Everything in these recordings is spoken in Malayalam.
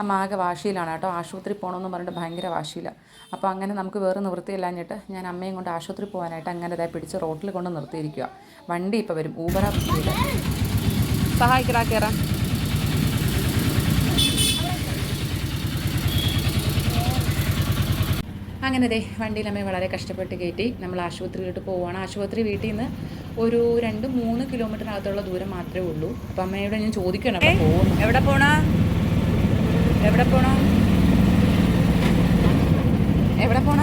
അമ്മ ആകെ വാശിയിലാണ് കേട്ടോ. ആശുപത്രി പോകണമെന്ന് പറഞ്ഞിട്ട് ഭയങ്കര വാശിയിലാണ് അപ്പോൾ അങ്ങനെ നമുക്ക് വേറെ നിവൃത്തിയില്ലാഞ്ഞിട്ട് ഞാൻ അമ്മയും കൊണ്ട് ആശുപത്രി പോകാനായിട്ട് അങ്ങനെ ഇതായി പിടിച്ച് റോട്ടിൽ കൊണ്ട് നിർത്തിയിരിക്കുക വണ്ടി ഇപ്പോൾ വരും. ഊബറ സഹായിക്കടാ കയറാം അങ്ങനെ ദേ വണ്ടിയിൽ അമ്മയെ വളരെ കഷ്ടപ്പെട്ട് കയറ്റി. നമ്മൾ ആശുപത്രിയിലോട്ട് പോവുകയാണ് ആശുപത്രി വീട്ടിൽ നിന്ന് ഒരു രണ്ട് മൂന്ന് കിലോമീറ്ററിനകത്തുള്ള ദൂരം മാത്രമേ ഉള്ളൂ. അപ്പം അമ്മയോട് ഞാൻ ചോദിക്കണം എവിടെ പോണ? എവിടെ പോണ? എവിടെ പോണ?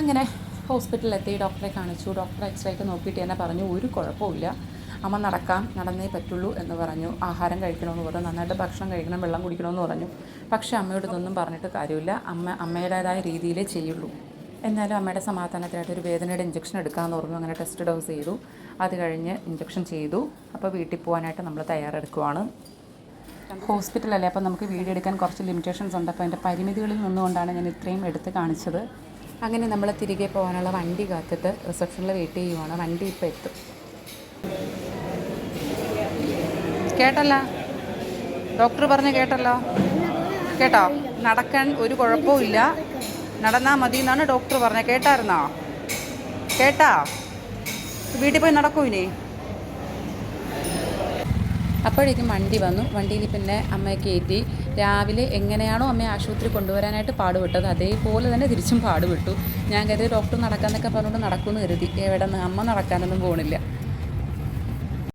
അങ്ങനെ ഹോസ്പിറ്റലിലെത്തി ഡോക്ടറെ കാണിച്ചു. ഡോക്ടർ എക്സ്റേ ഒക്കെ നോക്കിയിട്ട് എന്നെ പറഞ്ഞു ഒരു കുഴപ്പമില്ല അമ്മ നടക്കാം നടന്നേ പറ്റുള്ളൂ എന്ന് പറഞ്ഞു. ആഹാരം കഴിക്കണമെന്ന് പറഞ്ഞു. നന്നായിട്ട് ഭക്ഷണം കഴിക്കണം വെള്ളം കുടിക്കണമെന്ന് പറഞ്ഞു. പക്ഷേ അമ്മയോട് ഇതൊന്നും പറഞ്ഞിട്ട് കാര്യമില്ല. അമ്മ അമ്മയുടേതായ രീതിയിലേ ചെയ്യുള്ളൂ. എന്നാലും അമ്മയുടെ സമാധാനത്തിനായിട്ട് ഒരു വേദനയുടെ ഇഞ്ചക്ഷൻ എടുക്കാമെന്ന് പറഞ്ഞു. അങ്ങനെ ടെസ്റ്റ് ഡോസ് ചെയ്തു. അത് കഴിഞ്ഞ് ഇഞ്ചക്ഷൻ ചെയ്തു. അപ്പോൾ വീട്ടിൽ പോകാനായിട്ട് നമ്മൾ തയ്യാറെടുക്കുവാണ്. ഹോസ്പിറ്റലല്ലേ അപ്പോൾ നമുക്ക് വീഡിയോ എടുക്കാൻ കുറച്ച് ലിമിറ്റേഷൻസ് ഉണ്ട്. അപ്പോൾ അതിന്റെ പരിമിതികളിൽ നിന്നുകൊണ്ടാണ് ഞാൻ ഇത്രയും എടുത്ത് കാണിച്ചത്. അങ്ങനെ നമ്മൾ തിരികെ പോകാനുള്ള വണ്ടി കാത്തിട്ട് റിസപ്ഷനിൽ വെയിറ്റ് ചെയ്യുവാണ്. വണ്ടി ഇപ്പോൾ എത്തും. കേട്ടല്ല? ഡോക്ടർ പറഞ്ഞ് കേട്ടല്ലോ? കേട്ടോ? നടക്കാൻ ഒരു കുഴപ്പവും ഇല്ല. നടന്നാൽ മതി എന്നാണ് ഡോക്ടർ പറഞ്ഞത്. കേട്ടായിരുന്നോ? കേട്ടാ? വീട്ടിൽ പോയി നടക്കൂ ഇനി. അപ്പോഴേക്കും വണ്ടി വന്നു. വണ്ടിയിൽ പിന്നെ അമ്മയെ കയറ്റി. രാവിലെ എങ്ങനെയാണോ അമ്മയെ ആശുപത്രി കൊണ്ടുവരാനായിട്ട് പാടുപെട്ടത്. അതേപോലെ തന്നെ തിരിച്ചും പാടുപെട്ടു. ഞാൻ കരുതി ഡോക്ടർ നടക്കാന്നൊക്കെ പറഞ്ഞുകൊണ്ട് നടക്കുമെന്ന് കരുതി. എവിടെ നിന്ന് അമ്മ നടക്കാനൊന്നും പോകണില്ല